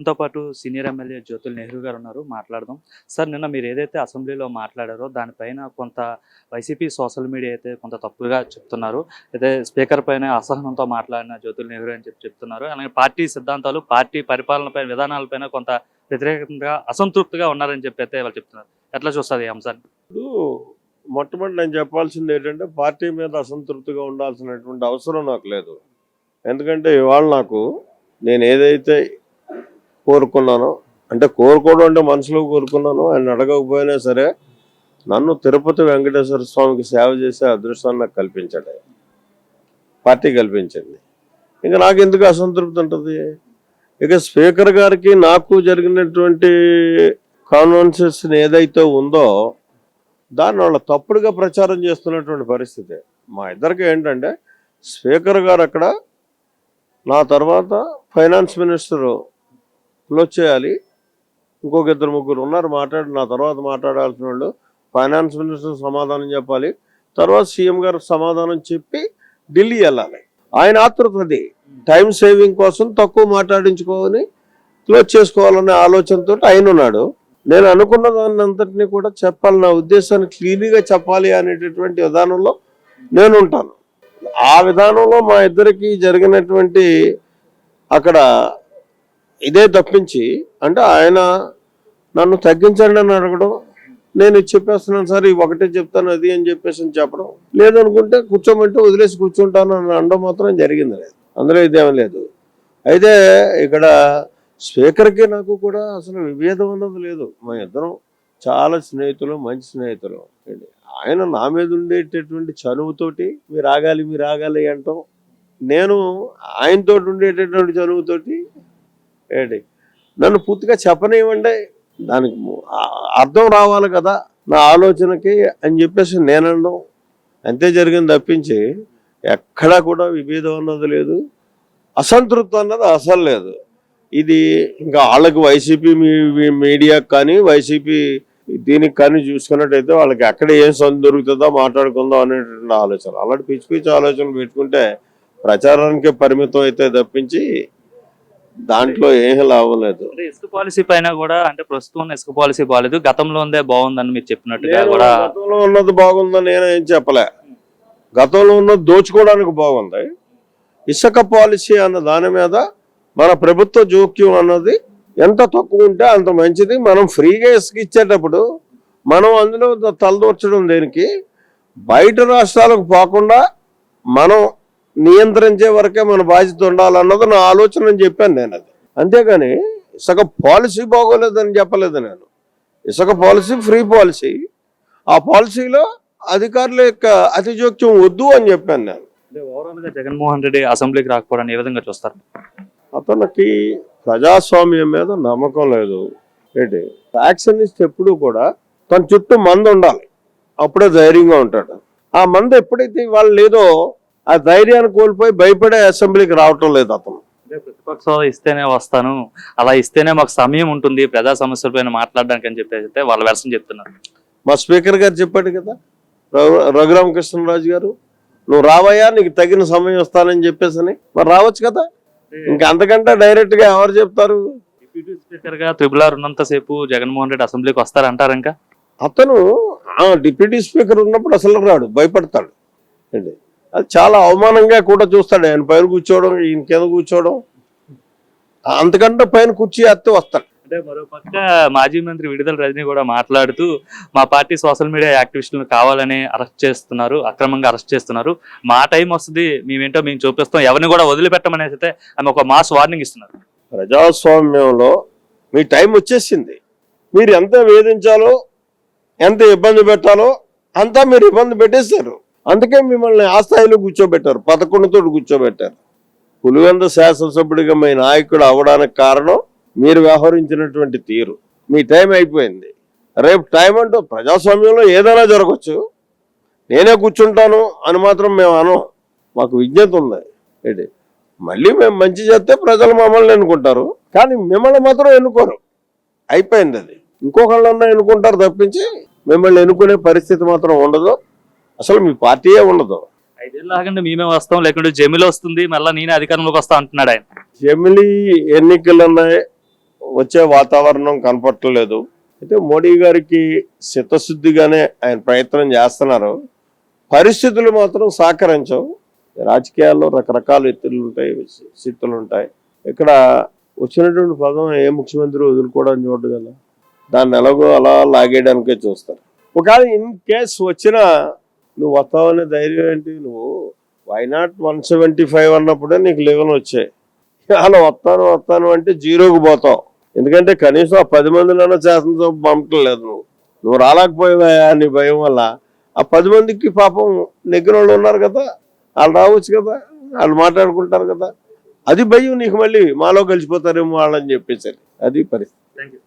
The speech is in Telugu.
దాంతోపాటు పాటు సీనియర్ ఎమ్మెల్యే జ్యోతుల్ నెహ్రూ గారు ఉన్నారు. మాట్లాడదాం. సార్ నిన్న మీరు ఏదైతే అసెంబ్లీలో మాట్లాడారో దానిపైన కొంత వైసీపీ సోషల్ మీడియా అయితే కొంత తప్పుగా చెప్తున్నారు. అయితే స్పీకర్ పైన అసహనంతో మాట్లాడిన జ్యోతుల్ నెహ్రూ అని చెప్పి చెప్తున్నారు. అలాగే పార్టీ సిద్ధాంతాలు పార్టీ పరిపాలనపై విధానాలపైన కొంత వ్యతిరేకంగా అసంతృప్తిగా ఉన్నారని చెప్పి అయితే వాళ్ళు చెప్తున్నారు. ఎట్లా చూస్తుంది ఈ అంశాన్ని? ఇప్పుడు మొట్టమొదటి నేను చెప్పాల్సింది ఏంటంటే పార్టీ మీద అసంతృప్తిగా ఉండాల్సినటువంటి అవసరం నాకు లేదు. ఎందుకంటే ఇవాళ నాకు నేను ఏదైతే కోరుకున్నాను. అంటే కోరుకోవడం అంటే మనసులో కోరుకున్నాను. ఆయన అడగకపోయినా సరే నన్ను తిరుపతి వెంకటేశ్వర స్వామికి సేవ చేసే అదృష్టాన్ని నాకు కల్పించాడు పార్టీ కల్పించింది. ఇంకా నాకు ఎందుకు అసంతృప్తి ఉంటుంది? ఇక స్పీకర్ గారికి నాకు జరిగినటువంటి కాన్వెన్సెషన్ ఏదైతే ఉందో దాన్ని వాళ్ళ తప్పుడుగా ప్రచారం చేస్తున్నటువంటి పరిస్థితి. మా ఇద్దరికి ఏంటంటే స్పీకర్ గారు అక్కడ నా తర్వాత ఫైనాన్స్ మినిస్టరు క్లోజ్ చేయాలి. ఇంకొక ఇద్దరు ముగ్గురు ఉన్నారు మాట్లాడి నా తర్వాత మాట్లాడాల్సిన వాళ్ళు. ఫైనాన్స్ మినిస్టర్ సమాధానం చెప్పాలి. తర్వాత సీఎం గారు సమాధానం చెప్పి ఢిల్లీ వెళ్ళాలి. ఆయన ఆతృతది టైం సేవింగ్ కోసం తక్కువ మాట్లాడించుకోని క్లోజ్ చేసుకోవాలనే ఆలోచనతో ఆయన ఉన్నాడు. నేను అనుకున్న దాన్ని అంతటినీ కూడా చెప్పాలి. నా ఉద్దేశాన్ని క్లీన్గా చెప్పాలి అనేటటువంటి విధానంలో నేను ఉంటాను. ఆ విధానంలో మా ఇద్దరికి జరిగినటువంటి అక్కడ ఇదే తప్పించి అంటే ఆయన నన్ను తగ్గించండి అని అడగడం నేను చెప్పేస్తున్నాను సార్ ఇవి ఒకటే చెప్తాను అది అని చెప్పేసి అని చెప్పడం. లేదనుకుంటే కూర్చోమంటే వదిలేసి కూర్చుంటాను అని అనడం మాత్రం జరిగింది లేదు. అందులో ఇదేం లేదు. అయితే ఇక్కడ స్పీకర్కి నాకు కూడా అసలు విభేదం అన్నది లేదు. మా ఇద్దరం చాలా స్నేహితులు మంచి స్నేహితులు. ఆయన నా మీద ఉండేటటువంటి చనువుతోటి మీరు ఆగాలి మీరు ఆగాలి అంటాం. నేను ఆయనతో ఉండేటటువంటి చనువుతోటి ఏంటి నన్ను పూర్తిగా చెప్పనివ్వండి. దానికి అర్థం రావాలి కదా నా ఆలోచనకి అని చెప్పేసి నేను అంతే జరిగింది తప్పించి ఎక్కడా కూడా విభేదం అన్నది లేదు. అసంతృప్తి అన్నది అసలు లేదు. ఇది ఇంకా వాళ్ళకి వైసీపీ మీడియాకి కానీ వైసీపీ దీనికి కానీ చూసుకున్నట్టయితే వాళ్ళకి ఎక్కడ ఏం సొంత దొరుకుతుందో మాట్లాడుకుందాం అనేటువంటి ఆలోచన. అలాంటి పిచ్చి పిచ్చి ఆలోచనలు పెట్టుకుంటే ప్రచారానికి పరిమితం అయితే తప్పించి దాంట్లో ఏం లాభం లేదు ఇసుక పాలసీ పైన కూడా అంటే ప్రస్తుతం ఇసుక పాలసీ బాగాలేదు గతంలో ఉందే బాగుందని మీరు చెప్పినట్టుగా కూడా గతంలో ఉన్నది బాగుందని నేను ఏం చెప్పలే గతంలో ఉన్నది దోచుకోవడానికి బాగుంది. ఇసుక పాలసీ అన్న దాని మీద మన ప్రభుత్వ జోక్యం అన్నది ఎంత తక్కువ ఉంటే అంత మంచిది. మనం ఫ్రీగా ఇసుక ఇచ్చేటప్పుడు మనం అందులో తలదూర్చడం దేనికి? బయట రాష్ట్రాలకు పోకుండా మనం నియంత్రించే వరకే మన బాధ్యత ఉండాలన్నది నా ఆలోచన అని చెప్పాను నేను అది. అంతేగాని ఇసుక పాలసీ బాగోలేదని చెప్పలేదు నేను. ఇసుక పాలసీ ఫ్రీ పాలసీ. ఆ పాలసీలో అధికారుల యొక్క అతి జోక్యం వద్దు అని చెప్పాను నేను. జగన్మోహన్ రెడ్డి అసెంబ్లీకి రాకపోవడాన్ని ఏ విధంగా చూస్తారు? అతనికి ప్రజాస్వామ్యం మీద నమ్మకం లేదు. ఏంటి? ఫ్యాక్షనిస్ట్ ఎప్పుడు కూడా తన చుట్టూ మంది ఉండాలి. అప్పుడే ధైర్యంగా ఉంటాడు. ఆ మంది ఎప్పుడైతే వాళ్ళు లేదో ఆ ధైర్యాన్ని కోల్పోయి భయపడే అసెంబ్లీకి రావటం లేదు అతను. ప్రతిపక్షం ఇస్తేనే వస్తాను అలా ఇస్తేనే మాకు సమయం ఉంటుంది ప్రజా సమస్యల పైన మాట్లాడడానికి అని చెప్పేసి వాళ్ళ వెర్షన్ చెప్తున్నారు. మా స్పీకర్ గారు చెప్పాడు కదా రఘు రఘురామకృష్ణరాజు గారు నువ్వు రావయ్యా నీకు తగిన సమయం వస్తానని చెప్పేసి అని మరి రావచ్చు కదా? ఇంకా అంతకంటే డైరెక్ట్గా ఎవరు చెప్తారు? డిప్యూటీ స్పీకర్గా త్రిబుల్ ఆర్ ఉన్నంతసేపు జగన్మోహన్ రెడ్డి అసెంబ్లీకి వస్తారంటారు ఇంకా? అతను డిప్యూటీ స్పీకర్ ఉన్నప్పుడు అసలు రాడు భయపడతాడు. ఏంటి? అది చాలా అవమానంగా కూడా చూస్తాడు. ఆయన పైన కూర్చోవడం ఈయన కింద కూర్చోవడం. అంతకంటే పైన కుర్చీ ఎత్తే వస్తాడు. అంటే మరో పక్క మాజీ మంత్రి విడుదల రజనీ కూడా మాట్లాడుతూ మా పార్టీ సోషల్ మీడియా యాక్టివిస్టులను కావాలని అరెస్ట్ చేస్తున్నారు అక్రమంగా అరెస్ట్ చేస్తున్నారు. మా టైం వస్తుంది మేమేంటో మేము చూపిస్తాం ఎవరిని కూడా వదిలిపెట్టమనేసి అయితే ఆమె ఒక మాస్ వార్నింగ్ ఇస్తున్నారు. ప్రజాస్వామ్యంలో మీ టైం వచ్చేసింది. మీరు ఎంత వేధించాలో ఎంత ఇబ్బంది పెట్టాలో అంతా మీరు ఇబ్బంది పెట్టేశారు. అందుకే మిమ్మల్ని ఆ స్థాయిలో కూర్చోబెట్టారు పదకొండుతో కూర్చోబెట్టారు. పులివెంద శాసనసభ్యుడిగా మీ నాయకుడు అవడానికి కారణం మీరు వ్యవహరించినటువంటి తీరు. మీ టైం అయిపోయింది. రేపు టైం అంటూ ప్రజాస్వామ్యంలో ఏదైనా జరగచ్చు. నేనే కూర్చుంటాను అని మాత్రం మేము అనం మాకు విజ్ఞత ఉంది. ఏంటి? మళ్ళీ మేము మంచి చేస్తే ప్రజలు మమ్మల్ని ఎన్నుకుంటారు. కానీ మిమ్మల్ని మాత్రం ఎన్నుకోరు. అయిపోయింది అది. ఇంకొకళ్ళన్నా ఎన్నుకుంటారు తప్పించి మిమ్మల్ని ఎన్నుకునే పరిస్థితి మాత్రం ఉండదు. అసలు మీ పార్టీయే ఉండదు. ఐదేళ్ళు ఆగండి మేమే వస్తాం లేకుంటే జమిలో వస్తుంది మళ్ళీ నేనే అధికారంలోకి వస్తా అంటున్నాడు ఆయన. జమిలీ ఎన్నికలు ఉన్నాయి వచ్చే వాతావరణం కనపట్టలేదు అయితే మోడీ గారికి చిత్తశుద్ధిగానే ఆయన ప్రయత్నం చేస్తున్నారు. పరిస్థితులు మాత్రం సహకరించవు. రాజకీయాల్లో రకరకాల ఎత్తులు ఉంటాయి స్థితులు ఉంటాయి ఇక్కడ వచ్చినటువంటి పదం ఏ ముఖ్యమంత్రి వదులుకోవడం చూడదు కదా. దాన్ని ఎలాగో అలా లాగేయడానికే చూస్తారు. ఒకవేళ ఇన్ కేస్ వచ్చినా నువ్వు వస్తావనే ధైర్యం ఏంటి? నువ్వు వైనాట్ వన్ సెవెంటీ ఫైవ్ అన్నప్పుడే నీకు లెవెన్ వచ్చాయి. అలా వస్తాను వస్తాను అంటే జీరోకి పోతావు. ఎందుకంటే కనీసం ఆ పది మందిలోనే శాసనసభ పంపట్లేదు నువ్వు. నువ్వు రాలేకపోయావా నీ భయం వల్ల. ఆ పది మందికి పాపం నెగ్గిన వాళ్ళు ఉన్నారు కదా వాళ్ళు రావచ్చు కదా వాళ్ళు మాట్లాడుకుంటారు కదా. అది భయం నీకు మళ్ళీ మాలో కలిసిపోతారేమో వాళ్ళని చెప్పేసరి. అది పరిస్థితి. Thank you